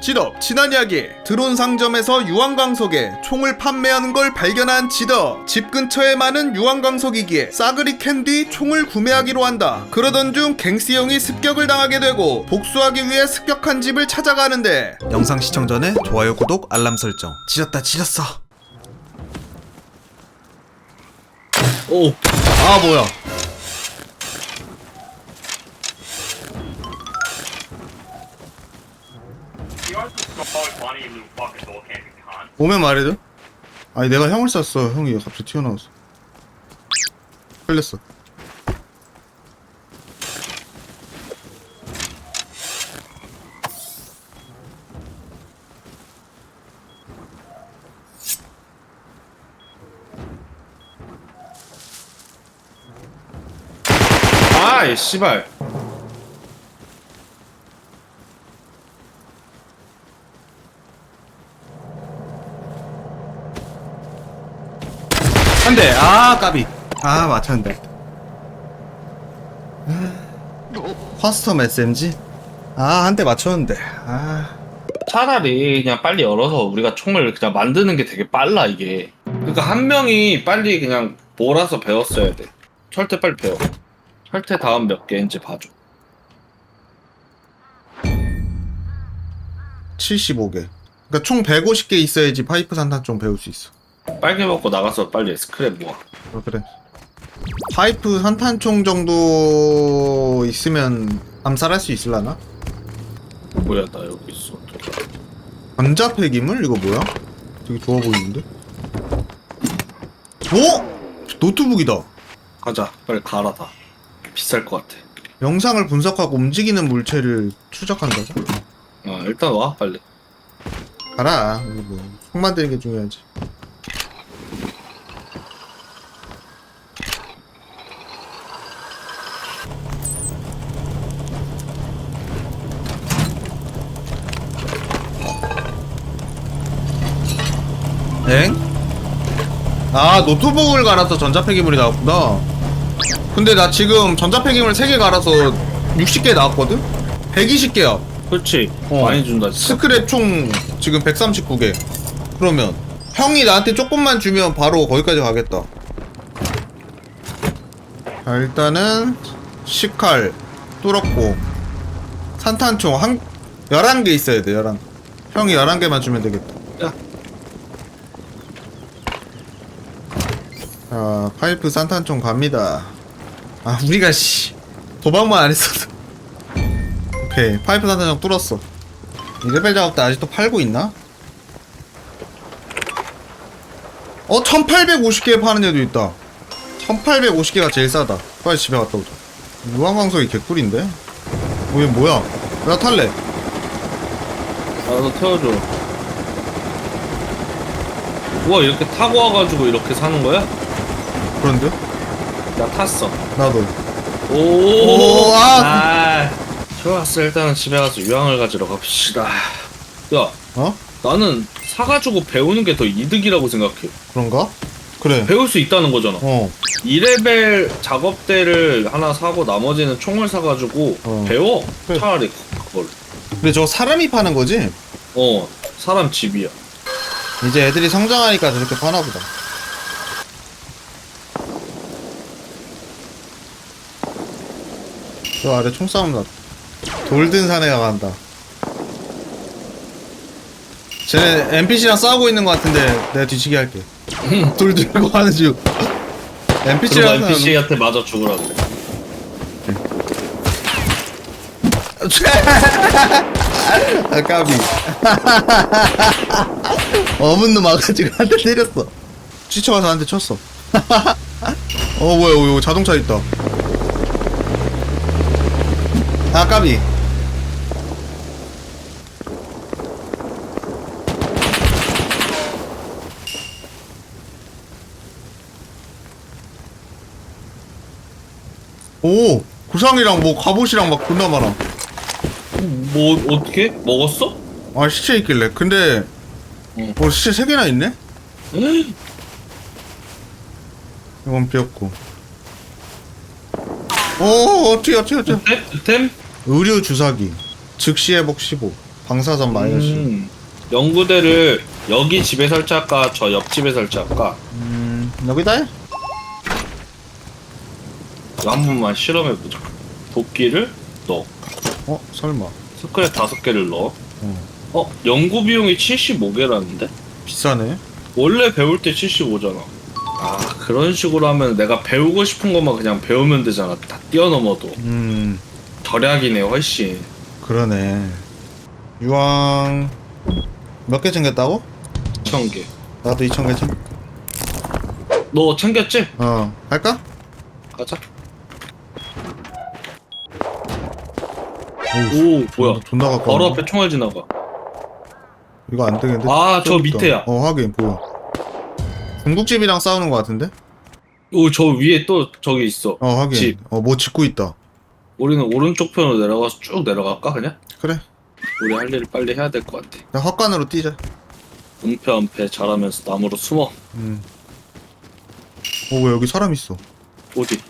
지덕 지난 이야기. 드론 상점에서 유황광석에 총을 판매하는 걸 발견한 지덕. 집 근처에 많은 유황광석이기에 싸그리 캔뒤 총을 구매하기로 한다. 그러던 중 갱스 형이 습격을 당하게 되고 복수하기 위해 습격한 집을 찾아가는데. 영상 시청 전에 좋아요 구독 알람 설정. 지렸다 지렸어. 오, 아 뭐야 오면 말해줘 아니 내가 형을 쐈어. 형이 갑자기 튀어나왔어 걸렸어. 아이 씨발. 한대 아 까비 아 맞췄는데 커스텀 SMG 아 한 대 맞췄는데 아 차라리 그냥 빨리 열어서 우리가 총을 그냥 만드는 게 되게 빨라 이게. 그러니까 한 명이 빨리 그냥 몰아서 배웠어야 돼. 철퇴 빨리 배워. 철퇴 다음 몇 개인지 봐줘. 75개 그러니까 총 150개 있어야지 파이프 산탄총 배울 수 있어 빨개 먹고 나가서 빨리 스크랩 모아. 어, 그래 파이프 산탄총 정도 있으면 암살할 수 있을라나? 뭐야 나 여기 있어. 전자 폐기물? 이거 뭐야? 되게 좋아 보이는데? 오! 노트북이다 가자 빨리 갈아 다. 비쌀 것 같아. 영상을 분석하고 움직이는 물체를 추적한다고? 어 일단 와 빨리. 가라 이거 뭐, 총 만드는 게 중요하지 엥? 아 노트북을 갈아서 전자폐기물이 나왔구나 근데 나 지금 전자폐기물 3개 갈아서 60개 나왔거든? 120개야 그렇지. 어. 많이 준다 진짜. 스크랩 총 지금 139개. 그러면 형이 나한테 조금만 주면 바로 거기까지 가겠다. 자, 일단은 시칼 뚫었고 산탄총 한 11개 있어야 돼. 11. 형이 11개만 주면 되겠다. 자, 파이프 산탄총 갑니다. 아, 우리가 씨 도박만 안 했어도 오케이 파이프 산탄총 뚫었어 이 레벨 작업대 아직도 팔고 있나? 어 1850개 파는 애도 있다 1850개가 제일 싸다 빨리 집에 갔다 오자 유황광석이 개꿀인데? 어, 얘 뭐야 나 탈래 나도 태워줘. 우와 이렇게 타고 와가지고 이렇게 사는 거야? 그런데? 나 탔어. 나도 오, 오, 아. 아. 좋았어. 일단은 집에 가서 유황을 가지러 갑시다. 야, 어? 나는 사가지고 배우는 게 더 이득이라고 생각해. 그런가? 그래 배울 수 있다는 거잖아. 어 2레벨 작업대를 하나 사고 나머지는 총을 사가지고 어. 배워. 그래. 차라리 그걸. 근데 저거 사람이 파는 거지? 어, 사람 집이야. 이제 애들이 성장하니까 저렇게 파나 보다. 저 아래 총싸움 났다. 돌든 사내가 간다. 쟤네 NPC랑 싸우고 있는 것 같은데 내가 뒤치기 할게. 돌 들고 하는 중. 그리고 NPC랑 NPC한테 맞아 죽으라 그래. 아 까비. 어문 놈 와가지고 한 대 때렸어. 찌쳐가서 한 대 쳤어. 어 뭐야 이거 자동차 있다. 아 까비. 오 구상이랑 뭐 갑옷이랑 막 존나 많아. 뭐 어떻게 먹었어? 아 시체 있길래 근데 응. 어 시체 세 개나 있네? 응? 이건 비었고 오 튀어 튀어 튀어 템? 템? 의류 주사기 즉시 회복 15 방사선 마이너스. 음, 연구대를 여기 집에 설치할까 저 옆집에 설치할까 음, 여기다 해? 이거 한 번만 실험해보자 도끼를 넣어 어, 설마. 스크랩 다섯 개를 넣어 어. 어? 연구 비용이 75개라는데? 비싸네. 원래 배울 때 75잖아 아 그런 식으로 하면 내가 배우고 싶은 것만 그냥 배우면 되잖아 다 뛰어넘어도 음, 절약이네 훨씬 그러네. 유황 몇 개 챙겼다고? 2,000개 나도 2천 개 챙. 너 챙겼지? 어, 할까? 가자 오 뭐야 존나 가까워. 바로 앞에 총알 지나가 이거 안 되겠는데? 아, 저 있다. 밑에야. 어, 하긴 보여. 중국집이랑 싸우는 거 같은데? 오 저 위에 또 저기 있어 어, 하긴. 집. 어, 뭐 짓고 있다. 우리는 오른쪽 편으로 내려가서 쭉 내려갈까 그냥? 그래. 우리 할 일을 빨리 해야 될 것 같아 나 헛간으로 뛰자. 은폐은폐 잘하면서 나무로 숨어 음. 어, 왜 여기 사람 있어? 어디?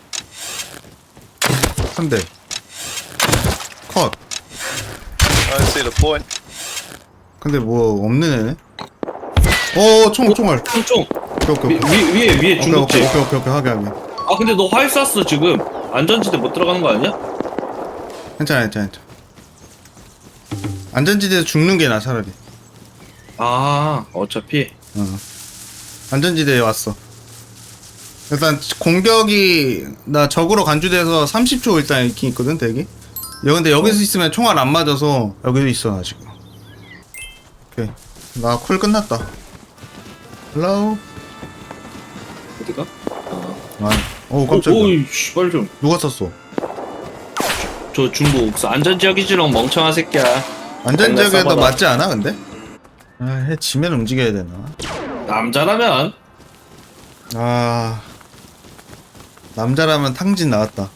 한 대. 컷. I see the point. 근데 뭐 없는 애네? 어, 총, 총알. 총총 오케이, 오케이, 위, 오케이. 위, 위에 위에 오케이, 중국집 오케이, 오케이, 오케이, 하게, 하게. 아 근데 너 활 쐈어 지금 안전지대 못 들어가는 거 아니야? 괜찮아, 괜찮아, 괜찮아. 안전지대에서 죽는 게 나, 차라리. 아 어차피 어. 안전지대에 왔어. 일단 공격이 나 적으로 간주돼서 30초 일단 있긴 있거든 대기. 여 근데 여기서 있으면 총알 안 맞아서 여기서 있어 나 지금. 오케이 나쿨 끝났다. 헬로. 어디가? 아. 아, 오 깜짝이야. 오이 씨발 좀저 누가 썼어? 중국 안전지역이지롱 멍청한 새끼야 안전지역에도 써봐라. 맞지 않아 근데? 아, 해 지면 움직여야 되나? 남자라면 아 남자라면 탕진 나왔다.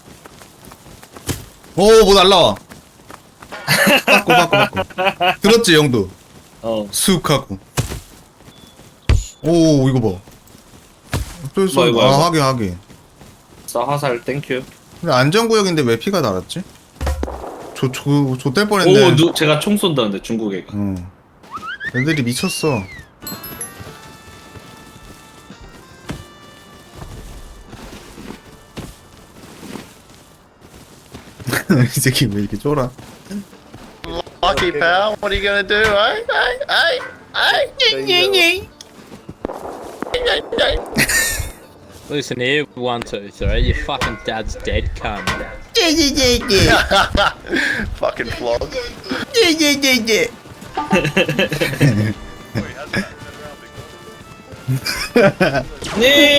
오뭐 날라와. 바꿔 바꿔 바꿔. 들었지 영도. 어 쑥 하고. 오 이거 봐. 또 있어. 뭐, 이거, 아 이거. 하긴 하긴. 싸화살 땡큐 근데 안전구역인데 왜 피가 달았지? 저저 좆될 뻔했네. 오 누, 제가 총 쏜다는데 중국 애가 응. 애들이 미쳤어. 이 새끼 왜 이렇게 쫄아? Lucky pal, what are you gonna do? Hey, hey, hey, hey. Listen here, one, two, three. Your fucking dad's dead, cunt. Fucking flog. 네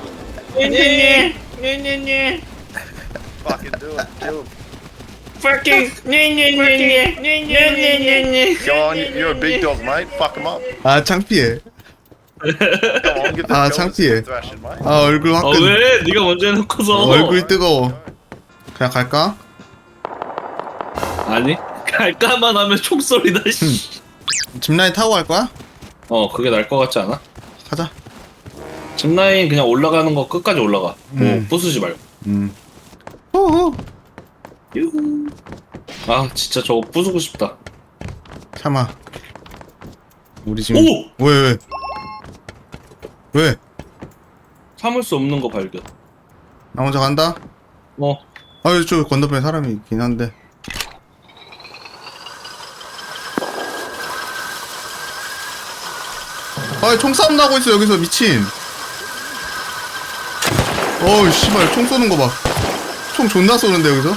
네네네 네네네 Fucking do it. Do it. fucking 네네네 네 네네 Go on, you're a big dog, mate. Fuck him up. 아 창피해. Go on, get the Ah, killers 창피해. and thrash it, mate. 아 얼굴 화끈. 아 왜 네가 먼저 해놓고서 얼굴 뜨거워. 그냥 갈까? 아니 갈까만 하면 총소리다 씨. 짚라인 타고 갈 거야? 어 그게 날 것 같지 않아? 가자. 짚라인 그냥 올라가는 거 끝까지 올라가 뭐 음. 부수지 말고 음. 유후 아 진짜 저거 부수고 싶다 참아. 우리 지금 오! 왜 왜? 왜? 참을 수 없는 거 발견 나 먼저 간다. 어 아유 저 건너편에 사람이 있긴 한데. 아 총싸움 나고 있어 여기서 미친. 어우 씨발 총 쏘는 거 봐. 총 존나 쏘는데 여기서.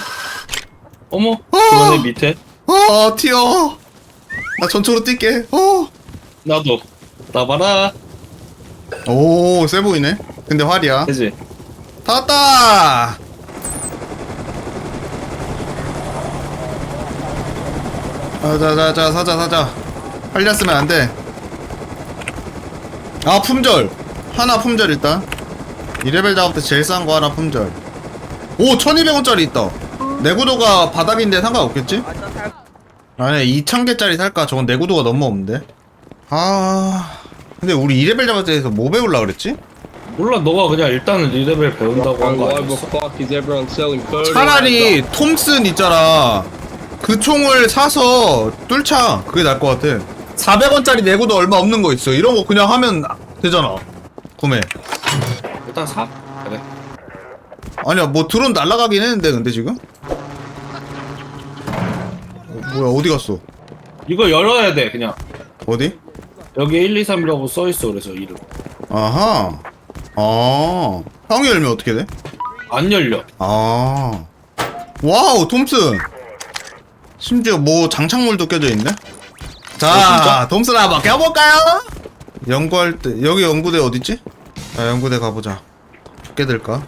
어머 어! 그러네 밑에 어 튀어. 나 전초로 뛸게. 어. 나도 나 봐라 오세 보이네. 근데 활이야. 그지 다 왔다. 자자자자 사자 사자. 팔렸으면 안 돼. 아 품절. 하나 품절 일단. 2레벨 작업 때 제일 싼 거 하나 품절. 오 1200원짜리 있다. 내구도가 바닥인데 상관없겠지? 아니 2000개짜리 살까? 저건 내구도가 너무 없는데. 아 근데 우리 2레벨 작업 때에서 뭐 배울라 그랬지? 몰라 너가 그냥 일단은 리레벨 배운다고 한거 Why the 아니었어? fuck is everyone selling photos? 차라리 톰슨 있잖아. 그 총을 사서 뚫자 그게 나을 것 같아 400원짜리 내구도 얼마 없는 거 있어 이런 거 그냥 하면 되잖아 구매 일단 사. 그래. 아니야 뭐 드론 날아가긴 했는데 근데 지금 어, 뭐야 어디 갔어 이거 열어야 돼 그냥. 어디 여기 1, 2, 3이라고 써 있어 그래서 이름. 아하 아 형이 열면 어떻게 돼? 안 열려. 아 와우 톰슨 심지어 뭐 장착물도 껴져 있네 자 어, 톰슨 한번 껴볼까요? 연구할 때 여기 연구대 어딨지? 자 연구대 가보자 몇개 될까?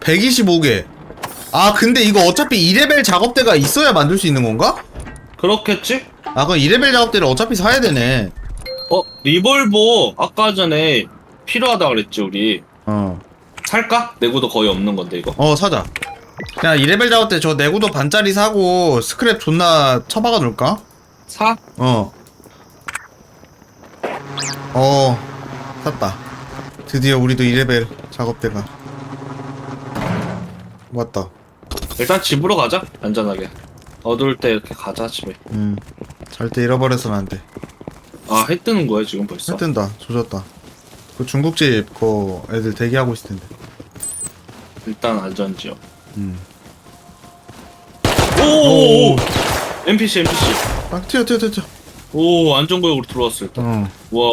125개 아 근데 이거 어차피 2레벨 작업대가 있어야 만들 수 있는 건가? 그렇겠지? 아 그럼 2레벨 작업대를 어차피 사야 되네 어 리볼보 아까 전에 필요하다 그랬지 우리. 어 살까? 내구도 거의 없는 건데 이거. 어 사자 그냥 2레벨 작업대 저 내구도 반짜리 사고 스크랩 존나 처박아 놓을까? 사? 어. 어, 샀다. 드디어 우리도 2레벨 작업대가. 왔다. 일단 집으로 가자 안전하게. 어두울 때 이렇게 가자 집에. 음. 절대 잃어버려서는 안 돼. 아 해 뜨는 거야 지금 벌써? 해 뜬다. 조졌다. 그 중국집 그 애들 대기하고 있을 텐데. 일단 안전지역. 음. 오. NPC NPC. 아, 튀어, 튀어, 튀어, 튀어. 오 안전구역으로 들어왔어 일단. 어. 와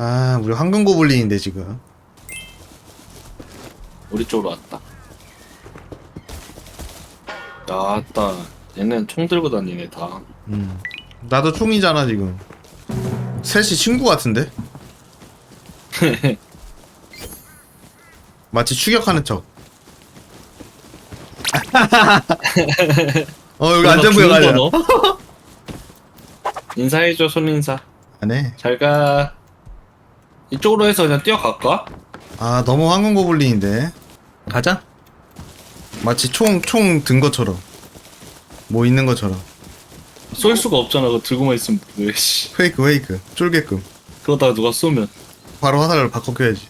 아, 우리 황금 고블린인데, 지금. 우리 쪽으로 왔다. 나왔다. 얘는 총 들고 다니네 다. 음. 나도 총이잖아, 지금. 셋이 친구 같은데? 마치 추격하는 척. 어 여기 아니야? 너? 인사해줘 손인사. 안 해. 잘 가. 이쪽으로 해서 그냥 뛰어갈까? 아 너무 황금 고블린인데. 가자. 마치 총 총 든 것처럼. 뭐 있는 것처럼. 쏠 수가 없잖아. 그거 들고만 있으면 왜 씨. 페이크 페이크. 쫄게끔. 그러다가 누가 쏘면 바로 화살을 바꿔 껴야지.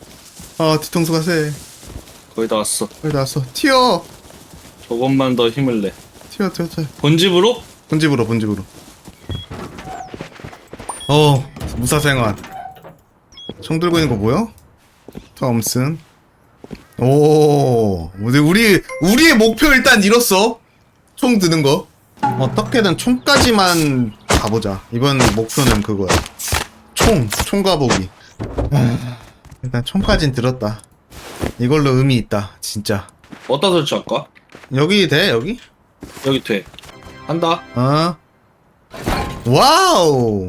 아 뒤통수가 세. 거의 다 왔어. 거의 다 왔어. 튀어. 조금만 더 힘을 내. 튀어 튀어 튀어. 본집으로? 본집으로 본집으로. 어 무사생활. 총 들고 있는 거 뭐야? 톰슨. 오, 우리 우리 우리의 목표 일단 이뤘어. 총 드는 거. 어떻게든 총까지만 가보자. 이번 목표는 그거야. 총, 총 가보기. 아, 일단 총까진 들었다. 이걸로 의미 있다, 진짜. 어디다 설치할까? 여기 돼 여기? 여기 돼. 한다. 어? 와우.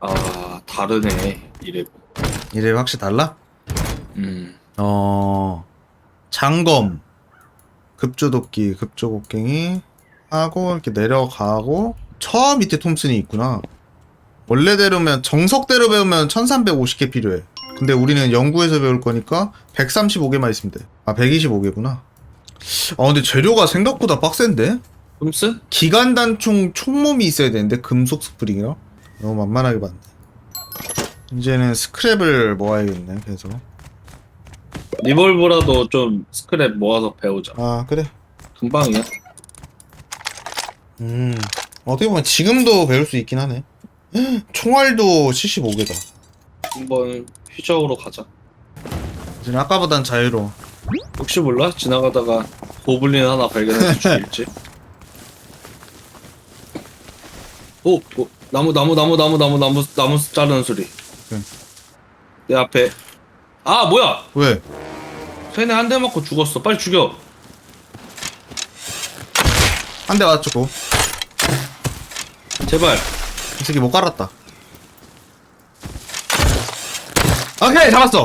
아 다르네. 이래. 이래 확실히 달라? 음. 어 장검 급조도끼 급조곡괭이 하고 이렇게 내려가고 저 밑에 톰슨이 있구나 원래대로면 정석대로 배우면 1350개 필요해 근데 우리는 연구해서 배울 거니까 135개만 있으면 돼 아 125개구나 아 근데 재료가 생각보다 빡센데? 흠스? 기관단총 총몸이 있어야 되는데 금속 스프링이랑 너무 만만하게 봤네 이제는 스크랩을 모아야겠네 계속 리볼브라도 좀 스크랩 모아서 배우자. 아 그래 금방이야. 음 어떻게 보면 지금도 배울 수 있긴 하네 총알도 75개다 한번 휘저으로 가자. 이제 아까보단 자유로워 혹시 몰라? 지나가다가 고블린 하나 발견해서 죽일지. 오, 오, 나무, 나무, 나무, 나무, 나무, 나무, 나무 자르는 소리. 응. 내 앞에. 아, 뭐야? 왜? 쟤네 한 대 맞고 죽었어. 빨리 죽여. 한 대 맞췄고 제발. 이 새끼 못 깔았다 오케이 잡았어